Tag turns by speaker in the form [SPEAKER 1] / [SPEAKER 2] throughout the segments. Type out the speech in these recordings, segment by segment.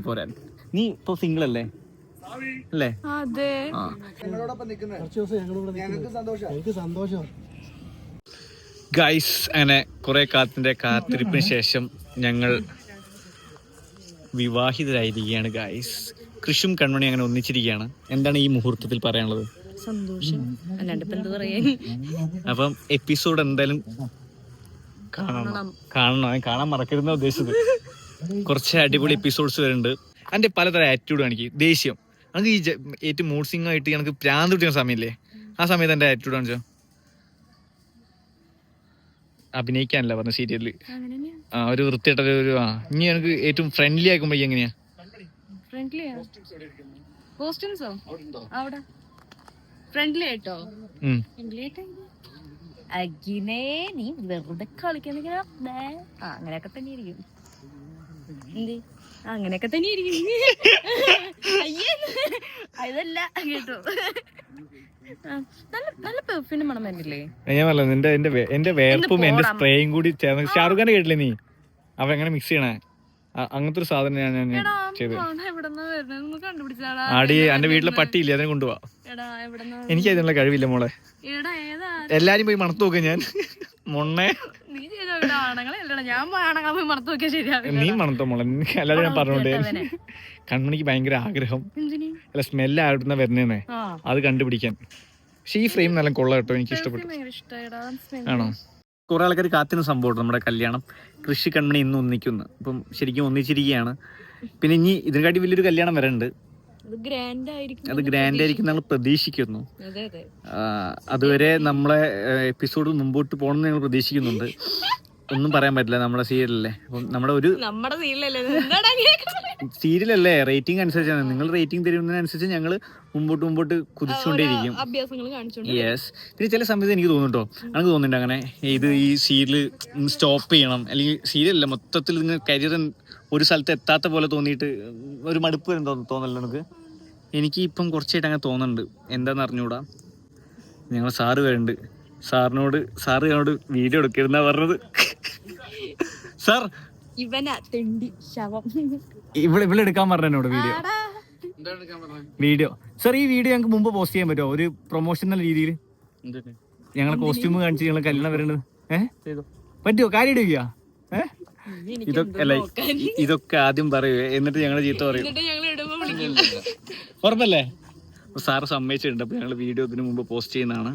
[SPEAKER 1] പോരാൻ നീ ഇപ്പൊ സിംഗിൾ അല്ലേ അല്ലേ?
[SPEAKER 2] അതെ.
[SPEAKER 1] ഗൈസ് അങ്ങനെ കുറെ കാലത്തിന്റെ കാത്തിരിപ്പിന് ശേഷം ഞങ്ങൾ വിവാഹിതരായിരിക്കുകയാണ് ഗൈസ് കൃഷും കൺമണി അങ്ങനെ ഒന്നിച്ചിരിക്കുകയാണ്. എന്താണ് ഈ മുഹൂർത്തത്തിൽ പറയാനുള്ളത്?
[SPEAKER 2] സന്തോഷം. അല്ലാണ്ട് ഇപ്പൊ എന്താ
[SPEAKER 1] അപ്പം എപ്പിസോഡ് എന്തായാലും കാണണം. കാണണം. കാണാൻ മറക്കരുതെന്നാണ് ഉദ്ദേശിച്ചത്. കുറച്ച് അടിപൊളി എപ്പിസോഡ്സ് വരുന്നുണ്ട്. അതിന്റെ പലതരം ആറ്റിറ്റ്യൂഡ് കാണിക്കും ദേഷ്യം. നമുക്ക് ഈ ഏറ്റവും മൂഡ് സിംഗ് ആയിട്ട് എനിക്ക് പ്രാന്ത് കിട്ടുന്ന സമയമില്ലേ? ആ സമയത്ത് എന്റെ ആറ്റിറ്റ്യൂഡ് കാണിച്ചോ അഭിനയിക്കാനല്ല പറഞ്ഞ സീരിയലിൽ
[SPEAKER 2] അങ്ങനെ
[SPEAKER 1] ആ ഒരു വൃത്തിയായിട്ട ഒരു ആ ഇനി എനിക്ക് ഏറ്റവും ഫ്രണ്ട്ലി ആക്കുമ്പോ എങ്ങനെയാ?
[SPEAKER 2] ഫ്രണ്ട്ലി ആയിട്ടോ? അഗിനെ നീ വെറുതെ കളിക്കുന്ന അങ്ങനെയൊക്കെ തന്നെ ഇരിക്കും എന്ത്? അങ്ങനെയൊക്കെ തന്നെ ഇരിക്കും അയ്യേ അതല്ല കേട്ടോ.
[SPEAKER 1] ഞാൻ പറഞ്ഞ നിന്റെ എന്റെ എന്റെ വേർപ്പും എന്റെ സ്പ്രേയും കൂടി ചേർന്ന് ഷാറുഖ് കേട്ടില്ലേ നീ? അവ എങ്ങനെ മിക്സ് ചെയ്യണേ? അങ്ങനത്തെ ഒരു സാധനം ഞാൻ ഞാൻ
[SPEAKER 2] എടാ
[SPEAKER 1] ചെയ്ത്.
[SPEAKER 2] മണം എവിടെന്നാ കണ്ടുപിടിച്ചാടാ.
[SPEAKER 1] ആടി എന്റെ വീട്ടിലെ പട്ടിയില്ലേ? അതിനെ കൊണ്ടുപോവാ എനിക്ക് അതിനുള്ള കഴിവില്ല മോളെ. എല്ലാരും പോയി മണത്ത് നോക്കാം ഞാൻ. മൊണ്ണെ.
[SPEAKER 2] നീ ചെയ്ത ഇവിടെ ആണുങ്ങളെ അല്ലടാ ഞാൻ ആണങ്ങളെ പോയി ശരിയാവില്ല
[SPEAKER 1] നീ മണത്തോ മോളെ? എല്ലാരും ഞാൻ പറഞ്ഞോണ്ട്.
[SPEAKER 2] കണ്മണിക്ക്
[SPEAKER 1] കൺമണിക്ക് ഭയങ്കര ആഗ്രഹം.
[SPEAKER 2] എന്തിന്?
[SPEAKER 1] അല്ല സ്മെല്ല് ആടുന്ന വരുന്നേന്നെ.
[SPEAKER 2] ആ.
[SPEAKER 1] അത് കണ്ടുപിടിക്കാൻ. പക്ഷെ ഈ ഫ്രെയിം നല്ല കൊള്ള കേട്ടോ എനിക്ക് ഇഷ്ടപ്പെട്ടു.
[SPEAKER 2] ഭയങ്കര.
[SPEAKER 1] ആണോ? കുറെ ആൾക്കാർ കാത്തിന് സംഭവം നമ്മുടെ കല്യാണം? കൃഷി കൺമണി ഇന്ന് ഒന്നിക്കുന്നു. അപ്പം ശരിക്കും ഒന്നിച്ചിരിക്കുകയാണ്. പിന്നെ ഇനി ഇതിനെക്കാട്ടി വലിയൊരു കല്യാണം വരണ്ട്. അത് ഗ്രാൻഡ് ആയിരിക്കും ഞങ്ങൾ പ്രതീക്ഷിക്കുന്നു. അതുവരെ നമ്മളെ എപ്പിസോഡ് മുമ്പോട്ട് പോകണമെന്ന് ഞങ്ങൾ പ്രതീക്ഷിക്കുന്നുണ്ട്. ഒന്നും പറയാൻ പറ്റില്ല നമ്മുടെ സീരിയലല്ലേ? അപ്പം നമ്മുടെ ഒരു? സീരിയലല്ലേ റേറ്റിംഗ് അനുസരിച്ചാണ്. നിങ്ങൾ റേറ്റിംഗ് തരുന്നതിനനുസരിച്ച് ഞങ്ങൾ മുമ്പോട്ട് മുമ്പോട്ട് കുതിച്ചുകൊണ്ടേയിരിക്കും. യെസ് പിന്നെ ചില സമയത്ത് എനിക്ക് തോന്നുന്നുട്ടോ. എനിക്ക് തോന്നുന്നുണ്ട് അങ്ങനെ? ഇത് ഈ സീരിയൽ സ്റ്റോപ്പ് ചെയ്യണം. അല്ലെങ്കിൽ സീരിയലല്ല മൊത്തത്തിൽ നിങ്ങൾ കരിയർ ഒരു സ്ഥലത്ത് എത്താത്ത പോലെ തോന്നിയിട്ട് ഒരു മടുപ്പ് തോന്നല്ലോ എനിക്ക് എനിക്ക് ഇപ്പം കുറച്ചായിട്ട് അങ്ങനെ തോന്നുന്നുണ്ട്. എന്താണെന്ന് അറിഞ്ഞുകൂടാ ഞങ്ങൾ സാറ് വരുന്നുണ്ട്. സാറിനോട് സാറ് ഞങ്ങളോട് വീഡിയോ എടുക്കരുന്നാ പറഞ്ഞത്. സാർ!
[SPEAKER 2] ഇവനാ തെണ്ടി ശവം.
[SPEAKER 1] ഇവിടെ ഇവിടെ എടുക്കാൻ പറഞ്ഞു എന്നോട് വീഡിയോ. വീഡിയോ. സാർ ഈ വീഡിയോ ഞങ്ങൾക്ക് മുമ്പ് പോസ്റ്റ് ചെയ്യാൻ പറ്റുമോ? ഒരു പ്രൊമോഷണൽ രീതിയിൽ ഞങ്ങളെ കോസ്റ്റ്യൂം കാണിച്ച് ഞങ്ങൾ കല്യാണം വരേണ്ടത്. ഏഹ് പറ്റുമോ കാര്യം ഇടുക ഏഹ് ഇതൊക്കെ അല്ല ഇതൊക്കെ ആദ്യം പറയൂ. എന്നിട്ട് ഞങ്ങൾ ചീത്ത പറയും. ഉറപ്പല്ലേ? സാറ് സമ്മതിച്ചിട്ടുണ്ട്. അപ്പൊ ഞങ്ങൾ വീഡിയോ ഇതിനു മുമ്പ് പോസ്റ്റ് ചെയ്യുന്നതാണ്.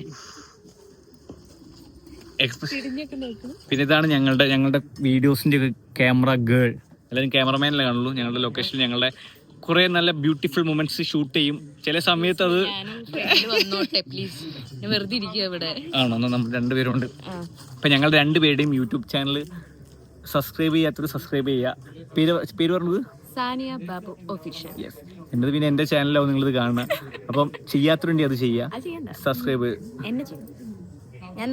[SPEAKER 1] പിന്നെ ഇതാണ് ഞങ്ങളുടെ ഞങ്ങളുടെ വീഡിയോസിന്റെ ക്യാമറ ഗേൾ. എല്ലാവരും ക്യാമറമാനല്ലേ കാണുള്ളൂ? ഞങ്ങളുടെ ലൊക്കേഷനിൽ ഞങ്ങളുടെ കുറെ നല്ല ബ്യൂട്ടിഫുൾ മൊമെന്റ്സ് ഷൂട്ട് ചെയ്യും. ചില സമയത്ത് അത് ആണോ? നമ്മൾ രണ്ടുപേരുണ്ട് അപ്പൊ ഞങ്ങൾ രണ്ടുപേരുടെയും യൂട്യൂബ് ചാനൽ സബ്സ്ക്രൈബ് ചെയ്യാത്തവർ സബ്സ്ക്രൈബ് ചെയ്യുക. പേര് പേര് പറഞ്ഞത്?
[SPEAKER 2] സാനിയ ബാബു ഒഫീഷ്യൽ
[SPEAKER 1] യെസ് എന്നത് പിന്നെ എന്റെ ചാനലാവും നിങ്ങളിത് കാണുന്നത് അപ്പം ചെയ്യാത്തവരുണ്ടെങ്കിൽ അത് ചെയ്യുക സബ്സ്ക്രൈബ്
[SPEAKER 2] എന്നെ ചെയ്യും.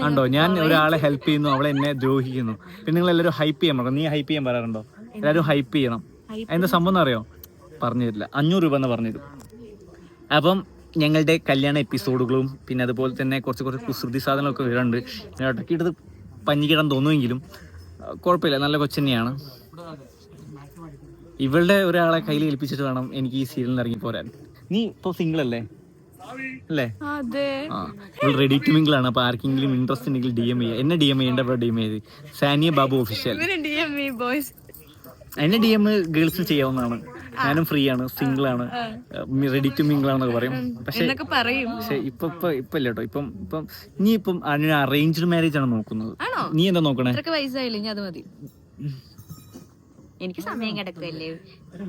[SPEAKER 1] ഉണ്ടോ ഞാൻ ഒരാളെ ഹെൽപ്പ് ചെയ്യുന്നു അവളെ എന്നെ ദ്രോഹിക്കുന്നു. പിന്നെ നിങ്ങൾ എല്ലാവരും ഹൈപ്പ് ചെയ്യാൻ പറഞ്ഞു നീ ഹൈപ്പ് ചെയ്യാൻ പറയാറുണ്ടോ? എല്ലാവരും ഹൈപ്പ് ചെയ്യണം. അതിന്റെ സംഭവം അറിയോ? പറഞ്ഞു തരില്ല അഞ്ഞൂറ് രൂപ എന്ന് പറഞ്ഞു തരും അപ്പം ഞങ്ങളുടെ കല്യാണ എപ്പിസോഡുകളും പിന്നെ അതുപോലെ തന്നെ കുറച്ച് കുറച്ച് കുസൃതി സാധനങ്ങളൊക്കെ വരുന്നുണ്ട്. ഇടയ്ക്ക് എടുത്ത് പഞ്ഞിക്കിടാൻ തോന്നുമെങ്കിലും കുഴപ്പമില്ല. നല്ല കൊച്ചന്നെയാണ്. ഇവളുടെ ഒരാളെ കയ്യിൽ ഏൽപ്പിച്ചിട്ട് വേണം എനിക്ക് ഈ സീരിയലിൽ ഇറങ്ങി പോരാൻ. നീ ഇപ്പൊ സിംഗിൾ അല്ലേ? അല്ലേ? ആ റെഡി ടു മിംഗിൾ ആണ്. അപ്പൊ ആർക്കെങ്കിലും ഇൻട്രസ്റ്റ് ഉണ്ടെങ്കിൽ ഡി എം എന്നെ ഡി എം ചെയ്യേണ്ട ഡി എം ചെയ്ത്. സാനിയ ബാബു ഒഫീഷ്യൽ എന്നെ ഡി എം ഗേൾസ് ചെയ്യാവുന്നതാണ്. ഞാനും ഫ്രീ ആണ് സിംഗിൾ ആണ്. റെഡി ടു മിംഗിൾ ആണെന്നൊക്കെ പറയും. പക്ഷെ പക്ഷെ ഇപ്പൊ ഇപ്പൊ ഇപ്പൊ ഇല്ല കേട്ടോ ഇപ്പം ഇപ്പം നീ ഇപ്പം അറേഞ്ച്ഡ് മാരേജ് ആണ് നോക്കുന്നത്? നീ എന്താ നോക്കണേ?
[SPEAKER 2] വയസ്സായില്ലേ? അത് മതി. എനിക്ക് സമയം കിടക്കുമല്ലേ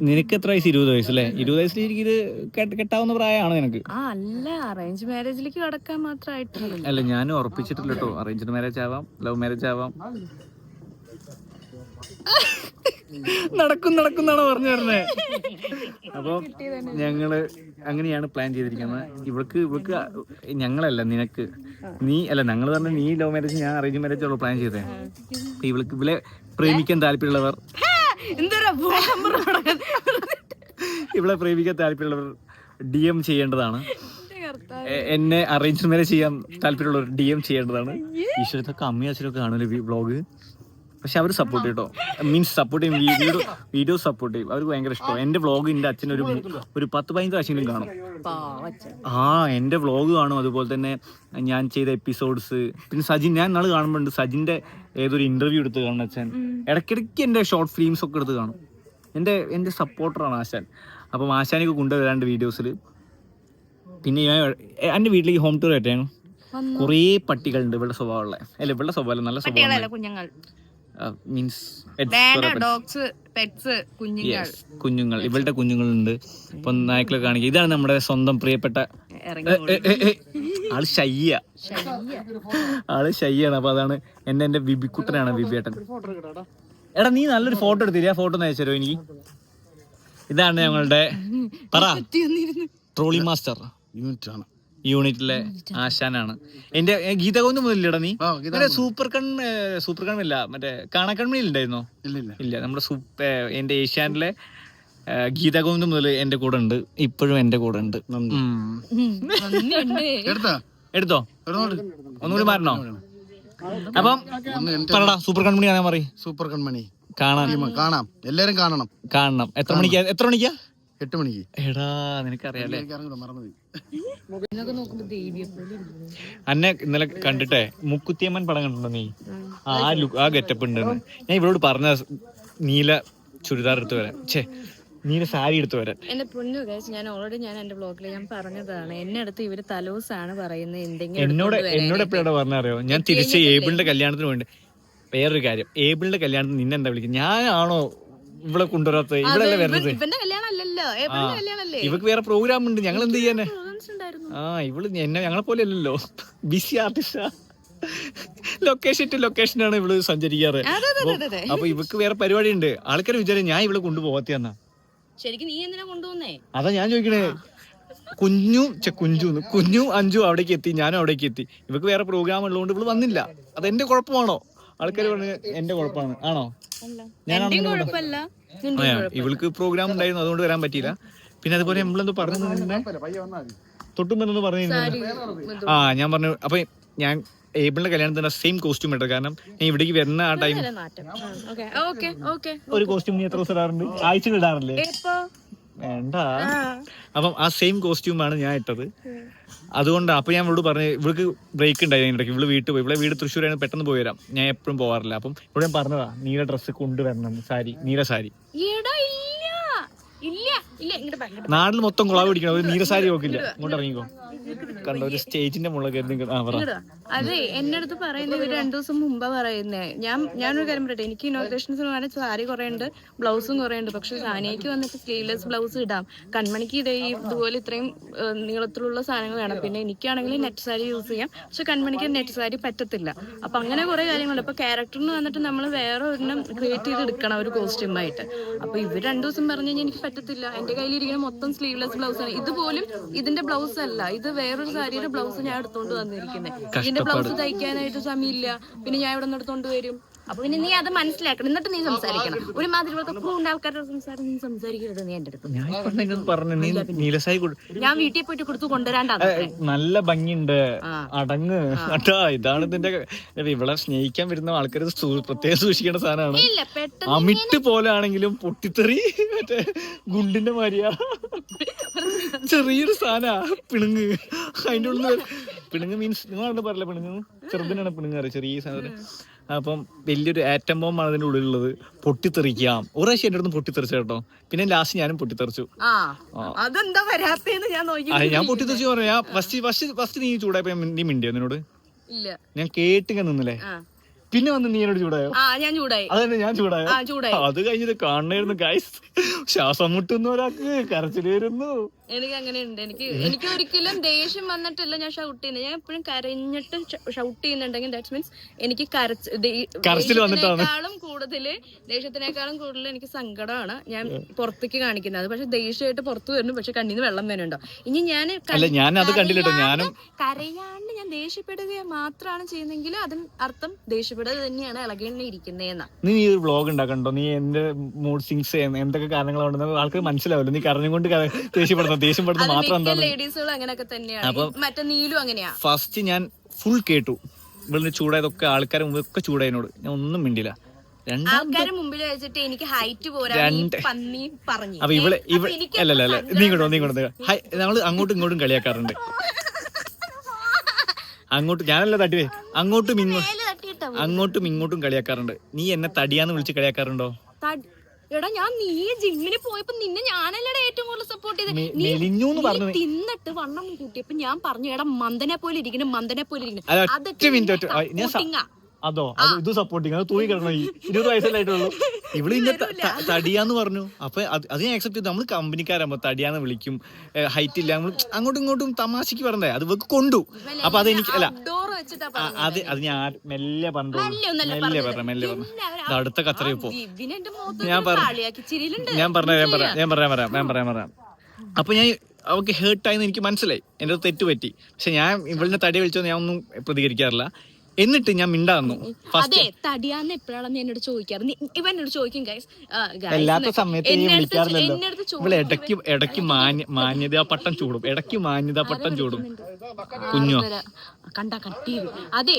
[SPEAKER 1] നിനക്ക് എത്ര വയസ്സ്? ഇരുപത് വയസ്സ് അല്ലേ? ഇരുപത് വയസ്സിൽ ഇത് കെട്ട- കെട്ടാവുന്ന പ്രായമാണ് നിനക്ക്.
[SPEAKER 2] ആ അല്ല അറേഞ്ച് മാരേജിലേക്ക് കടക്കാൻ മാത്രമായിട്ടില്ല
[SPEAKER 1] അല്ല ഞാൻ ഉറപ്പിച്ചിട്ടില്ല കേട്ടോ അറേഞ്ച്ഡ് മാരേജ് ആവാം ലവ് മാരേജ് ആവാം. നടക്കും നടക്കും എന്നാണ് പറഞ്ഞു തരുന്നത് അപ്പൊ ഞങ്ങൾ അങ്ങനെയാണ് പ്ലാൻ ചെയ്തിരിക്കുന്നത്. ഇവൾക്ക് ഇവൾക്ക് ഞങ്ങളല്ല നിനക്ക്. നീ അല്ല ഞങ്ങൾ പറഞ്ഞ നീ ലവ് മാരേജ് ഞാൻ അറേഞ്ച് മാരേജ് ഉള്ള പ്ലാൻ ചെയ്തേ. അപ്പൊ ഇവൾക്ക് ഇവളെ പ്രേമിക്കാൻ താല്പര്യമുള്ളവർ.
[SPEAKER 2] എന്തോരാ
[SPEAKER 1] ഇവളെ പ്രേമിക്കാൻ താല്പര്യമുള്ളവർ ഡി എം ചെയ്യേണ്ടതാണ്. എന്നെ അറേഞ്ച് മാരേജ് ചെയ്യാൻ താല്പര്യമുള്ളവർ ഡി എം ചെയ്യേണ്ടതാണ്. ഈശ്വരത്തൊക്കെ അമ്മയും അച്ഛനൊക്കെ കാണുമല്ലോ വ്ളോഗ് പക്ഷെ അവർ സപ്പോർട്ട് ചെയ്യും കേട്ടോ മീൻസ് സപ്പോർട്ട് ചെയ്യും. വീഡിയോ വീഡിയോ സപ്പോർട്ട് ചെയ്യും. അവർക്ക് ഭയങ്കര ഇഷ്ടമാണ് എന്റെ വ്ളോഗ് എന്റെ അച്ഛൻ ഒരു ഒരു പത്ത് പതിനഞ്ച് പ്രാവശ്യം കാണും. ആ എന്റെ വ്ളോഗ് കാണും. അതുപോലെ തന്നെ ഞാൻ ചെയ്ത എപ്പിസോഡ്സ് പിന്നെ സജിൻ ഞാൻ നാളെ കാണുമ്പോണ്ട് സജിന്റെ ഏതൊരു ഇന്റർവ്യൂ എടുത്ത് കാണും അച്ഛൻ. ഇടയ്ക്കിടയ്ക്ക് എന്റെ ഷോർട്ട് ഫിലിംസ് ഒക്കെ എടുത്ത് കാണും. എന്റെ എന്റെ സപ്പോർട്ടറാണ് ആശാൻ. അപ്പം ആശാനൊക്കെ കൊണ്ടുവരാണ്ട് വീഡിയോസിൽ പിന്നെ ഞാൻ എന്റെ വീട്ടിലേക്ക് ഹോം ടൂർ ആയിട്ടാണ്. കുറേ പട്ടികളുണ്ട് ഇവളുടെ സ്വഭാവമുള്ള അല്ല ഇവളുടെ സ്വഭാവം നല്ല സ്വഭാവം മീൻസ്
[SPEAKER 2] ഡോഗ്സ് പെറ്റ്സ് കുഞ്ഞുങ്ങൾ.
[SPEAKER 1] കുഞ്ഞുങ്ങൾ. ഇവളുടെ കുഞ്ഞുങ്ങളുണ്ട്. ഇപ്പൊ നായ്ക്കളെ കാണിക്കുക ഇതാണ് നമ്മുടെ സ്വന്തം പ്രിയപ്പെട്ട. ആൾ ശയ്യ. ആൾ ഷയ്യാണ് അപ്പൊ അതാണ് എന്റെ എന്റെ ബിബിക്കുട്ടനാണ് ബിബിയേട്ടൻ. എടാ നീ നല്ലൊരു ഫോട്ടോ എടുത്തില്ല ഫോട്ടോ ഒന്ന് അയച്ചു എനിക്ക്? ഇതാണ് ഞങ്ങളുടെ പറ. ട്രോളി മാസ്റ്റർ
[SPEAKER 3] യൂണിറ്റ് ആണ്.
[SPEAKER 1] യൂണിറ്റിലെ ആശാനാണ്. എന്റെ ഗീതകോന്ന് മുതലിടാ നീ? മറ്റേ സൂപ്പർ കൺ സൂപ്പർ കണ്ണില്ല മറ്റേ കാണക്കണ്മണിയിൽ ഉണ്ടായിരുന്നോ
[SPEAKER 3] ഇല്ല ഇല്ല.
[SPEAKER 1] ഇല്ല നമ്മുടെ സൂപ്പർ എന്റെ ഏഷ്യാനിലെ ഗീതകോന്ന് മുതൽ എന്റെ കൂടെ ഉണ്ട് ഇപ്പോഴും എന്റെ കൂടെ ഉണ്ട്.
[SPEAKER 3] എടുത്താ?
[SPEAKER 1] ഒന്നുകൂടി മാറണോ? അപ്പം പറടാ സൂപ്പർ കൺമണി കാണാൻ പറയും?
[SPEAKER 3] സൂപ്പർ കൺമണി കാണാം കാണാം. എല്ലാരും കാണണം.
[SPEAKER 1] കാണണം. എത്ര മണിക്കാ എത്ര മണിക്കാ?
[SPEAKER 3] എട്ട് മണിക്ക്.
[SPEAKER 1] എടാ നിനക്കറിയാലേ.
[SPEAKER 2] പോലെ
[SPEAKER 1] അന്നെ ഇന്നലെ കണ്ടിട്ടേ മുക്കുത്തിയമ്മൻ പടം കണ്ടിട്ടുണ്ടോ നീ? ആ ലുക്ക് ആ ഗെറ്റപ്പ് ഉണ്ടെന്ന്. ഞാൻ ഇവരോട് പറഞ്ഞ നീല ചുരിദാർ എടുത്തു വരാൻ. ഛേ നീല സാരി എടുത്തു വരാൻ.
[SPEAKER 2] എന്റെ പൊന്നു കേസ് ഞാൻ ഓൾറെഡി ഞാൻ എന്റെ ബ്ലോഗിൽ ഞാൻ പറഞ്ഞതാണ്. എന്നെ അടുത്ത് ഇവർ തലോസാണ് പറയുന്നത് എന്തെങ്കിലും
[SPEAKER 1] എന്നോട്
[SPEAKER 2] എന്നോട് വരാൻ.
[SPEAKER 1] എന്നോട് എപ്പോഴാണ് പറഞ്ഞറിയോ ഞാൻ തിരിച്ച് ഏബിളിന്റെ കല്യാണത്തിന് വേണ്ടി വേറൊരു കാര്യം ഏബിളിന്റെ കല്യാണത്തിന് നിന്നെ എന്താ വിളിക്കുന്നത് ഞാനാണോ ഇവിടെ കൊണ്ടുവരാത്തത്?
[SPEAKER 2] ഇവിടെ
[SPEAKER 1] വരുന്നത്? ഇവക്ക് വേറെ പ്രോഗ്രാം ഉണ്ട്. ഞങ്ങൾ എന്ത് ചെയ്യാനെ? ആ ഇവൾ എന്നെ ഞങ്ങളെ പോലെ അല്ലല്ലോ. ബിസി ആർട്ടിസ്റ്റാ ലൊക്കേഷൻ ടു ലൊക്കേഷനാണ് ഇവൾ സഞ്ചരിക്കാറ്. അപ്പൊ ഇവക്ക് വേറെ പരിപാടി ഉണ്ട് ആൾക്കാർ വിചാരം ഞാൻ ഇവളെ കൊണ്ടുപോകത്തിയെന്നാ
[SPEAKER 2] ശരിക്കും നീ എന്തിനാ
[SPEAKER 1] അതാ ഞാൻ ചോദിക്കണേ. കുഞ്ഞു കുഞ്ചു കുഞ്ഞു അഞ്ചു അവിടേക്ക് എത്തി. ഞാനും അവിടേക്ക് എത്തി. ഇവക്ക് വേറെ പ്രോഗ്രാം ഉള്ളതുകൊണ്ട് ഇവൾ വന്നില്ല. അതെന്റെ കുഴപ്പമാണോ? ആൾക്കാർ പറഞ്ഞു എന്റെ കുഴപ്പമാണ്. ആണോ? ഞാനാണോ
[SPEAKER 2] കുഴപ്പമില്ല.
[SPEAKER 1] ഇവൾക്ക് പ്രോഗ്രാം ഉണ്ടായിരുന്നു അതുകൊണ്ട് വരാൻ പറ്റിയില്ല. പിന്നെ അതുപോലെ നമ്മളെന്തോ പറഞ്ഞു നിന്നെ?
[SPEAKER 3] പയ്യ വന്നാൽ മതി.
[SPEAKER 1] തൊട്ടുമ്പോ പറഞ്ഞു ആ ഞാൻ പറഞ്ഞു അപ്പൊ ഞാൻ ഏബിളിന്റെ കല്യാണത്തിന് സെയിം കോസ്റ്റ്യൂം ഇട്ടത്. കാരണം ഞാൻ ഇവിടേക്ക് വരുന്ന ആ ടൈം
[SPEAKER 2] നാറ്റം. ഓക്കെ ഓക്കെ ഓക്കെ
[SPEAKER 1] ഒരു കോസ്റ്റ്യൂം നീ എത്ര ദിവസം ഇടാറുണ്ട്? ആഴ്ച ഇടാറില്ലേ? വേണ്ട. അപ്പം ആ സെയിം കോസ്റ്റ്യൂമാണ് ഞാൻ ഇട്ടത്. അതുകൊണ്ടാണ് അപ്പൊ ഞാൻ ഇവളോട് പറഞ്ഞു ഇവൾക്ക് ബ്രേക്ക് ഉണ്ടായി ഇടയ്ക്ക്. ഇവൾ വീട്ടിൽ പോയി. ഇവിടെ വീട് തൃശ്ശൂരാണ് പെട്ടെന്ന് പോയി വരാം. ഞാൻ എപ്പോഴും പോവാറില്ല. അപ്പം ഇവിടെ ഞാൻ പറഞ്ഞതാ നീല ഡ്രസ്സ് കൊണ്ടുവരണം സാരി നീല സാരി. നാട്ടിൽ മൊത്തം കുളാവ് പിടിക്കണം. ഒരു നീല സാരി നോക്കില്ല ഇങ്ങോട്ട് ഇറങ്ങിക്കോ. കണ്ടോ ഒരു സ്റ്റേജിന്റെ മുകളിൽ.
[SPEAKER 2] അതെ എന്റെ അടുത്ത് പറയുന്നത് ഒരു രണ്ടു ദിവസം മുമ്പ് പറയുന്നേ. ഞാൻ ഞാനൊരു കാര്യം പറയട്ടെ എനിക്ക് ഇനോഗ്രേഷൻസിന് വേണമെങ്കിൽ സാരി കുറെ ഉണ്ട് ബ്ലൗസും കുറെ ഉണ്ട് പക്ഷെ സാനിയയ്ക്ക് വന്നിട്ട് സ്ലീവ്ലെസ് ബ്ലൗസ് ഇടാം. കൺമണിക്ക് ഇതേ ഇതുപോലെ ഇത്രയും നീളത്തിലുള്ള സാധനങ്ങൾ വേണം. പിന്നെ എനിക്കാണെങ്കിൽ നെറ്റ് സാരി യൂസ് ചെയ്യാം. പക്ഷെ കൺമണിക്ക് നെറ്റ് സാരി പറ്റത്തില്ല. അപ്പൊ അങ്ങനെ കുറെ കാര്യങ്ങളുണ്ട്. അപ്പൊ ക്യാരക്ടറിന് വന്നിട്ട് നമ്മൾ വേറെ ഒരെണ്ണം ക്രിയേറ്റ് ചെയ്ത് എടുക്കണം ഒരു കോസ്റ്റ്യൂം ആയിട്ട്. അപ്പൊ ഇവർ രണ്ടു ദിവസം പറഞ്ഞു കഴിഞ്ഞാൽ എനിക്ക് പറ്റത്തില്ല. എന്റെ കയ്യിലിരിക്കുന്ന മൊത്തം സ്ലീവ്ലെസ് ബ്ലൗസ് ആണ്. ഇതുപോലും ഇതിന്റെ ബ്ലൗസ് അല്ല. ഇത് വേറൊരു സാരിയുടെ ബ്ലൗസ് ഞാൻ എടുത്തോണ്ട് വന്നിരിക്കുന്നത് ഇതിന്റെ ബ്ലൗസ് തയ്ക്കാനായിട്ട് സമയമില്ല. പിന്നെ ഞാൻ ഇവിടെ നിന്ന് എടുത്തോണ്ട് വരും. അപ്പൊ പിന്നെ നീ അത് മനസ്സിലാക്കണം. എന്നിട്ട് നീ സംസാരിക്കണം. ഒരു മാതിരി ഉണ്ട് ആൾക്കാരുടെ സംസാരം നീ സംസാരിക്കരുത് നീ എന്റെ അടുത്ത്.
[SPEAKER 1] ഞാൻ
[SPEAKER 2] വീട്ടിൽ പോയിട്ട് കൊടുത്തു കൊണ്ടുവരാണ്ട
[SPEAKER 1] നല്ല ഭംഗിയുണ്ട്. അടങ്ങ്. അട്ടാ ഇതാണ് ഇതിന്റെ ഇവിടെ സ്നേഹിക്കാൻ വരുന്ന ആൾക്കാർ പ്രത്യേകം സൂക്ഷിക്കേണ്ട സാധനമാണ്. അമിട്ട് പോലെ ആണെങ്കിലും പൊട്ടിത്തെറി മറ്റേ ഗുണ്ടിന്റെ മാരിയ. ചെറിയൊരു സാധനാ പിണുങ്ങ്. അതിന്റെ ഉള്ളിൽ പിണുങ്ങ് മീൻസ് നിങ്ങളാണ് പറയല പിണുങ്ങ്. ചെറുതിനാണ് പിണുങ്ങ് അറിയാം ചെറിയ സാധനം. അപ്പം വലിയൊരു ആറ്റം ബോംബാണ് അതിന്റെ ഉള്ളിലുള്ളത്. പൊട്ടിത്തെറിക്കാം. ഒരു പ്രാവശ്യം എന്റെ അടുത്ത് പൊട്ടിത്തെറിച്ചു കേട്ടോ. പിന്നെ ലാസ്റ്റ് ഞാനും പൊട്ടിത്തെറിച്ചു.
[SPEAKER 2] അതെന്താ വരാത്തേന്ന് ഞാൻ നോക്കി
[SPEAKER 1] ഞാൻ പൊട്ടിത്തെറിച്ചു പറയാ. ഫസ്റ്റ് ഫസ്റ്റ് ഫസ്റ്റ് നീ ചൂടായപ്പോ നീ മിണ്ടിയോ നിന്നോട്? ഞാൻ കേട്ടിങ്ങനെ നിന്നില്ലേ? പിന്നെ വന്ന് നീ എന്നോട് ചൂടായോ?
[SPEAKER 2] ആ ഞാൻ ചൂടായി.
[SPEAKER 1] അത് തന്നെ ഞാൻ ചൂടായോ?
[SPEAKER 2] ആ ചൂടായി.
[SPEAKER 1] അത് കഴിഞ്ഞത് കാണണായിരുന്നു ഗൈസ് ശ്വാസം മുട്ടുന്ന ഒരാൾക്ക് കരച്ചിൽ വരുന്നു.
[SPEAKER 2] എനിക്ക് അങ്ങനെ ഉണ്ട് എനിക്ക് എനിക്ക് ഒരിക്കലും ദേഷ്യം വന്നിട്ടില്ല ഞാൻ ഷൗട്ട് ചെയ്യുന്നത്. ഞാൻ എപ്പോഴും കരഞ്ഞിട്ട് ഷൗട്ട് ചെയ്യുന്നുണ്ടെങ്കിൽ ദാറ്റ് മീൻസ് എനിക്ക് കരച്ച്
[SPEAKER 1] കരച്ചിൽ വന്നിട്ടാണ്.
[SPEAKER 2] ദേഷ്യത്തിനേക്കാളും കൂടുതൽ ദേഷ്യത്തിനേക്കാളും കൂടുതൽ എനിക്ക് സങ്കടമാണ് ഞാൻ പുറത്തേക്ക് കാണിക്കുന്നത്. പക്ഷെ ദേഷ്യമായിട്ട് പുറത്തു വരുന്നു പക്ഷെ കണ്ണിന്ന് വെള്ളം വരുന്നുണ്ടോ? ഇനി ഞാൻ
[SPEAKER 1] അല്ല ഞാൻ അത് കണ്ടില്ല ഞാനും
[SPEAKER 2] കരയാണ്ട് ഞാൻ ദേഷ്യപ്പെടുക മാത്രമാണ് ചെയ്യുന്നെങ്കിൽ അതിന് അർത്ഥം ദേഷ്യപ്പെടുക തന്നെയാണ് ഇളകണ്ണ ഇരിക്കുന്നതെന്നാ
[SPEAKER 1] നീ ഈ ഒരു വ്ളോഗ് ഉണ്ടാക്കണ്ടോ? നീ എന്റെ മൂഡ് സിങ്സ് എന്തൊക്കെ കാരണങ്ങളുണ്ടെന്ന് ആൾക്ക് മനസ്സിലാവില്ല. നീ കരഞ്ഞും കൊണ്ട് ദേഷ്യപ്പെടുന്ന ദേഷ്യപ്പെടുന്ന മാത്രം
[SPEAKER 2] എന്താ
[SPEAKER 1] എന്താണ്
[SPEAKER 2] ലേഡീസുകളും അങ്ങനെയൊക്കെ തന്നെയാണ്. മറ്റേ നീലും അങ്ങനെയാ.
[SPEAKER 1] ഫസ്റ്റ് ഞാൻ ഫുൾ കേട്ടു. ഇവിടുന്ന് ചൂടായതൊക്കെ ആൾക്കാരെ മുമ്പ് ഒക്കെ ചൂടായതിനോട്. ഞാൻ ഒന്നും മിണ്ടില്ല രണ്ടാമത്തെ
[SPEAKER 2] ആൾക്കാരെ മുമ്പിൽ വെച്ചിട്ട് എനിക്ക് ഹൈറ്റ് പോരാ നീ പന്നി പറഞ്ഞു.
[SPEAKER 1] അപ്പൊ ഇവൾ
[SPEAKER 2] അപ്പൊ
[SPEAKER 1] അല്ല അല്ല അല്ല.
[SPEAKER 2] സങ്കടം
[SPEAKER 1] നീ ഇങ്ങോട്ടോ നീ ഇങ്ങോട്ടോ ഹൈ നമ്മൾ അങ്ങോട്ടും ഇങ്ങോട്ടും കളിയാക്കാറുണ്ട്. അങ്ങോട്ട് ഞാനല്ല തട്ടിവേ അങ്ങോട്ടും ഇങ്ങോട്ടും അങ്ങോട്ടും ഇങ്ങോട്ടും കളിയാക്കാറുണ്ട്. നീ എന്നെ തടിയാന്ന് വിളിച്ച് കളിയാക്കാറുണ്ടോ?
[SPEAKER 2] എടാ ഞാൻ നീ ജിമ്മിന് പോയപ്പോ നിന്നെ ഞാനല്ലടാ ഏറ്റവും കൂടുതൽ സപ്പോർട്ട് ചെയ്ത്. നീ തിന്നിട്ട് വണ്ണം കൂട്ടിയപ്പോ ഞാൻ പറഞ്ഞു എടാ മന്ദനെ പോലെ ഇരിക്കണം മന്ദനെ പോലെ
[SPEAKER 1] ഇരിക്കണം.
[SPEAKER 2] അതൊക്കെ
[SPEAKER 1] അതോ? ഇത് സപ്പോർട്ടിങ് അത് തൂങ്ങി കിടക്കണം ഈ ഇരുപത് വയസ്സല്ലായിട്ടുള്ളൂ. ഇവൾ ഇന്നെ തടിയാന്ന് പറഞ്ഞു. അപ്പൊ അത് ഞാൻ അക്സെപ്റ്റ് ചെയ്തു. നമ്മൾ കമ്പനിക്കാരാകുമ്പോ തടിയാന്ന് വിളിക്കും ഹൈറ്റ് ഇല്ല നമ്മൾ അങ്ങോട്ടും ഇങ്ങോട്ടും തമാശക്ക് പറഞ്ഞേ അത് ഇവക്ക് കൊണ്ടു. അപ്പൊ അതെനിക്ക് അല്ല അത് അത് ഞാൻ മെല്ലെ പറഞ്ഞു.
[SPEAKER 2] മെല്ലെ ഒന്നല്ല
[SPEAKER 1] മെല്ലെ പറഞ്ഞു അടുത്ത കച്ചറ
[SPEAKER 2] എന്റെ മുഖത്ത്
[SPEAKER 1] ഞാൻ
[SPEAKER 2] ഒരു
[SPEAKER 1] പറ- ഞാൻ പറഞ്ഞ ഞാൻ പറയാം ഞാൻ പറയാൻ പറയാം ഞാൻ പറയാൻ പറയാം. അപ്പൊ ഞാൻ അവർക്ക് ഹേർട്ടായെന്ന് എനിക്ക് മനസ്സിലായി. എന്റെ ഒരു തെറ്റ് പറ്റി. പക്ഷെ ഞാൻ ഇവളുടെ തടി വിളിച്ചോ ഞാൻ ഒന്നും പ്രതികരിക്കാറില്ല. എന്നിട്ട് ഞാൻ മിണ്ടാന്നു.
[SPEAKER 2] അതെ തടിയാന്ന് എപ്പോഴാണെന്ന് എന്നോട് ചോദിക്കാറ്? ഇവ എന്നോട് ചോദിക്കും ഗൈസ്
[SPEAKER 1] എല്ലാത്ത സമയത്ത് ഇടയ്ക്ക് ഇടയ്ക്ക് മാന്യ മാന്യതാ പട്ടം ചൂടും. ഇടയ്ക്ക് മാന്യതാ പട്ടം ചൂടും. കുഞ്ഞോ?
[SPEAKER 2] കണ്ട കട്ട് ചെയ്ത്. അതെ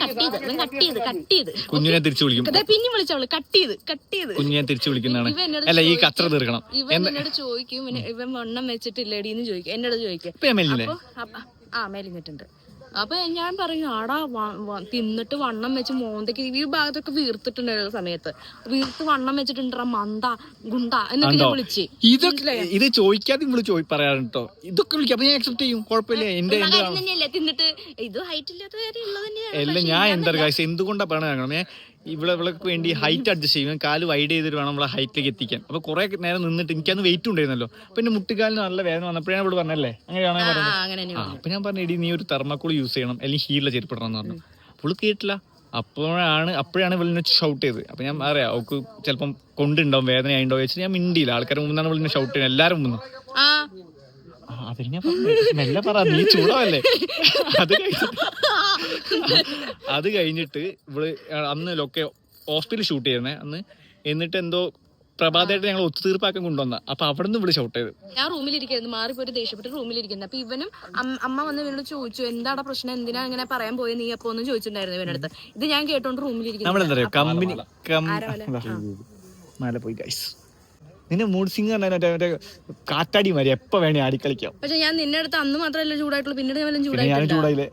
[SPEAKER 2] കട്ട് ചെയ്ത്. കട്ട് ചെയ്ത് കട്ട് ചെയ്ത്.
[SPEAKER 1] കുഞ്ഞിനെ തിരിച്ചു വിളിക്കും.
[SPEAKER 2] പിന്നെ വിളിച്ചവൾ കട്ട് ചെയ്ത് കട്ട് ചെയ്ത്.
[SPEAKER 1] കുഞ്ഞിനെ തിരിച്ചു വിളിക്കുന്നതാണ്. അല്ല ഈ കത്ര തീർക്കണം.
[SPEAKER 2] ഇവൻ എന്നോട് ചോദിക്കും ഇവൻ വണ്ണം വെച്ചിട്ടില്ലേടിന്ന് ചോദിക്കും. എന്നോട് ചോദിക്കും. ആ മെലിഞ്ഞിട്ടുണ്ട്. അപ്പൊ ഞാൻ പറയും ആടാ തിന്നിട്ട് വണ്ണം വെച്ച് മോന്തയ്ക്ക് ഈ ഭാഗത്തൊക്കെ വീർത്തിട്ടുണ്ടായിരുന്ന സമയത്ത്. വീർത്ത് വണ്ണം വെച്ചിട്ടുണ്ടാ മന്ത ഗുണ്ട എന്നൊക്കെ ഞാൻ വിളിച്ച്.
[SPEAKER 1] ഇതൊക്കെ ഇത് ചോദിക്കാതെ ഇവൾ ചോദി പറയാറുണ്ടോ ഇതൊക്കെ വിളിക്കാം. അപ്പൊ ഞാൻ അക്സെപ്റ്റ് ചെയ്യും. കുഴപ്പമില്ല. എന്റെ
[SPEAKER 2] തന്നെയല്ലേ. തിന്നിട്ട് ഇത് ഹൈറ്റ് ഇല്ലാത്ത കാര്യം ഉള്ളത് തന്നെയാണ്
[SPEAKER 1] ഞാൻ എന്താ എന്തുകൊണ്ടാ ഞാൻ ഇവിടെ ഇവൾക്ക് വേണ്ടി ഹൈറ്റ് അഡ്ജസ്റ്റ് ചെയ്യും. കാൽ വൈഡ് ചെയ്തിട്ട് വേണം നമ്മളെ ഹൈറ്റിലേക്ക് എത്തിക്കാൻ. അപ്പൊ കുറെ നേരം നിന്നിട്ട് എനിക്കന്ന് വെയിറ്റ് ഉണ്ടായിരുന്നല്ലോ. അപ്പൊ എന്റെ മുട്ടുകാലിന് നല്ല വേദന വന്നപ്പോഴാണ് ഇവിടെ പറഞ്ഞല്ലേ അങ്ങനെയാണോ പറഞ്ഞത്? ആ അപ്പൊ ഞാൻ പറഞ്ഞു ഇടി നീ ഒരു തെർമാക്കോൾ യൂസ് ചെയ്യണം. അല്ലെങ്കിൽ ഹീലിലെ ചെരുപ്പിടണം എന്ന് പറഞ്ഞു. അവൾ കേട്ടില്ല. അപ്പോഴാണ് അപ്പോഴാണ് ഇവളിനെ ഷൗട്ട് ചെയ്ത് അപ്പൊ ഞാൻ അറിയാം അവൾക്ക് ചിലപ്പം കൊണ്ടുണ്ടാവും വേദന ആയിണ്ടോ വെച്ചിട്ട് ഞാൻ മിണ്ടിയില്ല. ആൾക്കാരുടെ മുമ്പാണ് ഇവളിനെ ഷൗട്ട് ചെയ്യുന്നത്. എല്ലാരും മുന്നും മെല്ലെ പറ നീ ചൂടാവല്ലേ? അത് കഴിഞ്ഞിട്ട് അത് കഴിഞ്ഞിട്ട് ഇവൾ അന്ന് ലൊക്കെ ഹോസ്പിറ്റലിൽ ഷൂട്ട് ചെയ്യുന്നേ അന്ന് എന്നിട്ട് എന്തോ പ്രഭാതമായിട്ട് ഞങ്ങൾ ഒത്തുതീർപ്പാക്കാൻ കൊണ്ടുവന്ന. അപ്പൊ അവിടെ നിന്ന് ഇവിടെ ഔട്ട് ചെയ്ത്.
[SPEAKER 2] ഞാൻ റൂമിലിരിക്കുന്നു മാറിപ്പോയി ദേഷ്യപ്പെട്ട് റൂമിലിരിക്കുന്നു. അപ്പൊ ഇവനും അമ്മ വന്ന് ഇവനോട് ചോദിച്ചു എന്താണ് പ്രശ്നം? എന്തിനാ ഇങ്ങനെ പറയാൻ പോയി നീ? അപ്പൊ ഒന്നും ചോദിച്ചിട്ടുണ്ടായിരുന്നു ഇവനടുത്ത് ഇത് ഞാൻ കേട്ടോണ്ട് റൂമിലിരിക്കുന്നു.
[SPEAKER 1] നമ്മളെന്താ കമ്പനി? മല പോയി ഗൈസ് നിന്നെ മൂഡ് സിംഗ് പറഞ്ഞ മറ്റേ കാറ്റാടി മാറി എപ്പോ വേണേ ആടിക്കളിക്കാം.
[SPEAKER 2] പക്ഷെ ഞാൻ നിന്നെ അടുത്ത് അന്ന് മാത്രമല്ല ചൂടായിട്ടുള്ളൂ പിന്നീട് ഞാൻ ചൂടായിട്ടില്ല.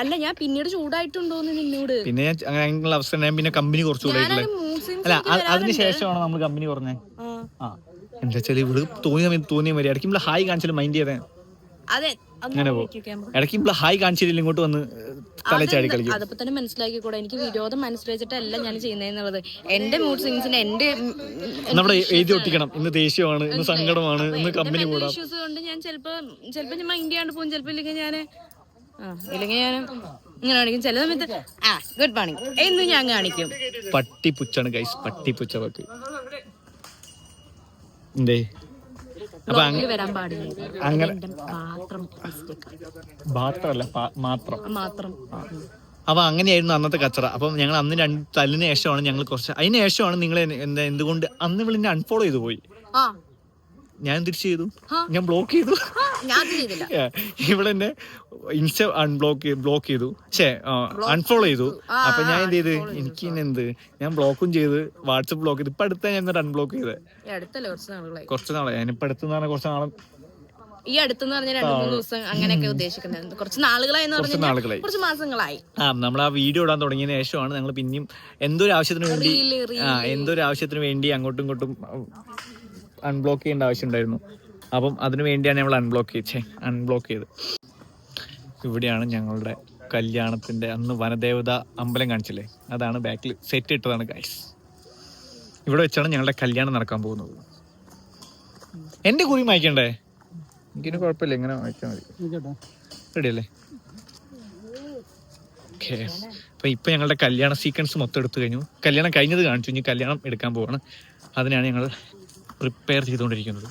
[SPEAKER 2] അല്ല ഞാൻ പിന്നീട് ചൂടായിട്ടുണ്ടോ നിന്നോട്?
[SPEAKER 1] പിന്നെ ഞാൻ അങ്ങനെയുള്ള അവസരം ഞാൻ പിന്നെ കമ്പനി കുറച്ച് അല്ല അതിനുശേഷമാണ് നമ്മൾ കമ്പനി കുറഞ്ഞേ?
[SPEAKER 2] ആ.
[SPEAKER 1] എന്താ വെച്ചാൽ ഇവിടെ തോന്നിയ തോന്നിയ മതി ഇടയ്ക്ക് നമ്മൾ ഹായ് കാണിച്ചാലും മൈൻഡ് ചെയ്തേ
[SPEAKER 2] അതെ
[SPEAKER 1] അങ്ങനെ. ഇടയ്ക്ക് ഇവിടെ ഹായ് കാണിച്ചില്ല ഇങ്ങോട്ട് വന്ന് തലച്ചാടി
[SPEAKER 2] അതെന്താ-
[SPEAKER 1] കളിക്കും
[SPEAKER 2] അതിപ്പോ തന്നെ മനസ്സിലാക്കിക്കൂടെ എനിക്ക് വിരോധം മനസ്സിലാക്കിയിട്ടല്ല ഞാൻ ചെയ്യുന്നതെന്നുള്ളത് എന്റെ മൂഡ് സിംഗ്സിന് എന്റെ
[SPEAKER 1] നമ്മുടെ എഴുതി ഒട്ടിക്കണം. ഇന്ന് ദേഷ്യമാണ് ഇന്ന് സങ്കടമാണ് ഇന്ന് കമ്പനി കൂടാം
[SPEAKER 2] ഇഷ്യൂസ് കൊണ്ട് ഞാൻ ചിലപ്പോ ചിലപ്പോ ഞാൻ മൈൻഡ് ചെയ്യാണ്ട് പോകും. ചിലപ്പോ ഇല്ലെങ്കിൽ ഞാൻ ഇല്ലെങ്കിൽ ഞാൻ ഇങ്ങനെ കാണിക്കും. ചില സമയത്ത് ആ ഗുഡ് മോർണിംഗ് എന്നും ഞാൻ കാണിക്കും.
[SPEAKER 1] പട്ടിപ്പുച്ചാണ് ഗൈസ് പട്ടിപ്പുച്ച വക്ക്. എന്തേ? അപ്പൊ
[SPEAKER 2] വരാൻ പാടില്ല.
[SPEAKER 1] അങ്ങനെ
[SPEAKER 2] മാത്രം
[SPEAKER 1] മാത്രം.
[SPEAKER 2] മാത്രം.
[SPEAKER 1] അങ്ങനെയായിരുന്നു അന്നത്തെ കച്ചറ. അപ്പം ഞങ്ങൾ അന്ന് രണ്ട് തല്ലിന് ശേഷമാണ് ഞങ്ങൾ കുറച്ച് അതിന് ശേഷമാണ് നിങ്ങൾ എന്താ എന്തുകൊണ്ട് അന്ന് ഇവളെന്നെ അൺഫോളോ ചെയ്തു പോയി? ഞാൻ തിരിച്ചു ചെയ്തു? ഞാൻ ബ്ലോക്ക് ചെയ്തു. ഇവളെന്നെ ഇൻസ്റ്റ അൺബ്ലോക്ക് ബ്ലോക്ക് ചെയ്തു. പക്ഷേ അൺഫോളോ ചെയ്തു. അപ്പൊ ഞാൻ എന്ത് ചെയ്ത്? എനിക്ക് എന്ത്? ഞാൻ ബ്ലോക്കും ചെയ്ത് വാട്സപ്പ് ബ്ലോക്ക് ചെയ്ത്. ഇപ്പൊ അടുത്ത ഞാൻ എന്നിട്ട് അൺബ്ലോക്ക് ചെയ്ത്.
[SPEAKER 2] ഈ അടുത്തല്ലേ കുറച്ച്
[SPEAKER 1] നാളെ ഞാനിപ്പോ അടുത്ത് കുറച്ച് നാളെ
[SPEAKER 2] ഈ അടുത്തെന്ന് പറഞ്ഞ രണ്ടു മൂന്ന് ദിവസം അങ്ങനെയൊക്കെ ഉദ്ദേശിക്കുന്നത് കുറച്ച് നാളുകളായി എന്ന്
[SPEAKER 1] കുറച്ച്
[SPEAKER 2] പറഞ്ഞാൽ കുറച്ച് മാസങ്ങളായി.
[SPEAKER 1] ആ നമ്മൾ ആ വീഡിയോ ഇടാൻ തുടങ്ങിയ ശേഷമാണ് ഞങ്ങൾ പിന്നെയും എന്തൊരു ആവശ്യത്തിന് വേണ്ടി
[SPEAKER 2] എന്തൊരു
[SPEAKER 1] ആ ആവശ്യത്തിന് വേണ്ടി അങ്ങോട്ടും ഇങ്ങോട്ടും അൺബ്ലോക്ക് ചെയ്യേണ്ട ആവശ്യം ഉണ്ടായിരുന്നു. അപ്പം അതിനു വേണ്ടിയാണ് നമ്മൾ അൺബ്ലോക്ക് ചെയ്ത് അൺബ്ലോക്ക് ചെയ്ത്. ഇവിടെയാണ് ഞങ്ങളുടെ കല്യാണത്തിന്റെ അന്ന് വനദേവത അമ്പലം കാണിച്ചില്ലേ? അതാണ് ബാക്കിൽ സെറ്റ് ഇട്ടതാണ് ഗൈസ് ഇവിടെ വെച്ചാണ് ഞങ്ങളുടെ കല്യാണം നടക്കാൻ പോകുന്നത്. എന്റെ കുറി വായിക്കണ്ടേ എനിക്കിന് കുഴപ്പമില്ല ഇങ്ങനെ വായിച്ചാൽ മതി.
[SPEAKER 3] കേട്ടോ
[SPEAKER 1] റെഡി അല്ലേ ഓക്കെ അപ്പൊ ഇപ്പൊ ഞങ്ങളുടെ കല്യാണ സീക്വൻസ് മൊത്തം എടുത്തു കഴിഞ്ഞു. കല്യാണം കഴിഞ്ഞത് കാണിച്ചു ഇനി കല്യാണം എടുക്കാൻ പോവാണ്. അതിനാണ് ഞങ്ങൾ പ്രിപ്പയർ ചെയ്തുകൊണ്ടിരിക്കുന്നത്.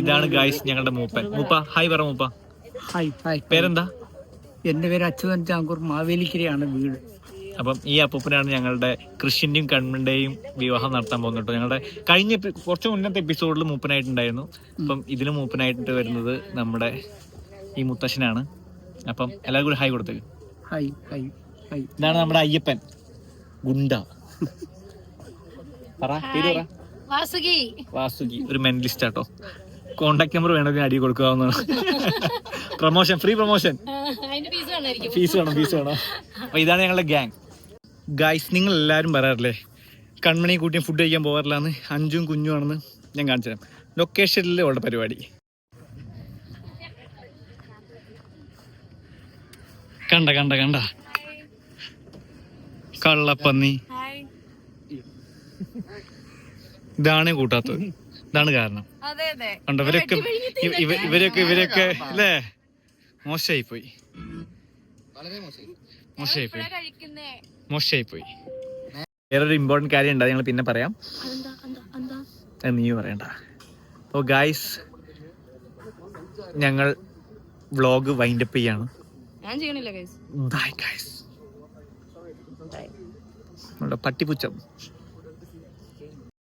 [SPEAKER 1] ഇതാണ് ഗായ്സ് ഞങ്ങളുടെ മൂപ്പൻ. മൂപ്പ ഹായ് പറ മൂപ്പ.
[SPEAKER 4] ഹായ് ഹായ്
[SPEAKER 1] പേരെന്താ?
[SPEAKER 4] എന്റെ പേര് അച്യുതൻ ചാങ്കൂർ മാവേലിക്കരയാണ് വീട്.
[SPEAKER 1] അപ്പം ഈ അപ്പൂപ്പനാണ് ഞങ്ങളുടെ കൃഷിന്റെയും കണ്ണിന്റെയും വിവാഹം നടത്താൻ പോകുന്നത് കേട്ടോ. ഞങ്ങളുടെ കഴിഞ്ഞ കുറച്ച് മുന്നത്തെ എപ്പിസോഡിൽ മൂപ്പനായിട്ടുണ്ടായിരുന്നു. അപ്പം ഇതിന് മൂപ്പനായിട്ട് വരുന്നത് നമ്മുടെ ഈ മുത്തശ്ശനാണ്. അപ്പം എല്ലാവർക്കും കൂടി ഹായ് കൊടുത്തേക്ക്.
[SPEAKER 4] Hi hi hi.
[SPEAKER 1] ഇതാണ് നമ്മുടെ അയ്യപ്പൻ ഗുണ്ട. പറ പേര് പറ.
[SPEAKER 2] വാസുകി.
[SPEAKER 1] വാസുകി ഒരു മെന്റലിസ്റ്റ് ആട്ടോ കോണ്ടാക്ട് നമ്പർ വേണമെങ്കിൽ അടി കൊടുക്കാവുന്നതാണ് പ്രൊമോഷൻ ഫ്രീ പ്രൊമോഷൻ
[SPEAKER 2] ഫീസ്
[SPEAKER 1] വേണം ഫീസ് വേണം. അപ്പൊ ഇതാണ് ഞങ്ങളുടെ ഗ്യാങ് ഗായ്സ് നിങ്ങൾ എല്ലാവരും പറയാറില്ലേ? കൺമണി കൂട്ടിയും ഫുഡ് കഴിക്കാൻ പോകാറില്ല എന്ന് അഞ്ചും കുഞ്ഞും ആണെന്ന് ഞാൻ കാണിച്ചു തരാം. ലൊക്കേഷനിൽ ഉള്ള പരിപാടി. കണ്ട കണ്ട കണ്ട. കള്ളപ്പന്നി. ഇതാണ് കൂട്ടാത്തത്. ഇതാണ് കാരണം. കണ്ടോ ഇവരൊക്കെ ഇവ- ഇവ- ഇവരൊക്കെ ഇവരൊക്കെ അല്ലേ മോശമായി പോയി മോശമായി പോയി മോശമായി പോയി വേറൊരു ഇമ്പോർട്ടന്റ് കാര്യം ഉണ്ട് അത് ഞങ്ങൾ പിന്നെ പറയാം. നീ പറയണ്ട. അപ്പോൾ ഗായ്സ് ഞങ്ങൾ വ്ളോഗ് വൈൻഡപ്പ് ചെയ്യാണ്.
[SPEAKER 2] ഞാൻ ചെയ്യണില്ല ഗൈസ്
[SPEAKER 1] ബൈ ഗായ്സ് നമ്മുടെ പട്ടിപ്പുച്ചം.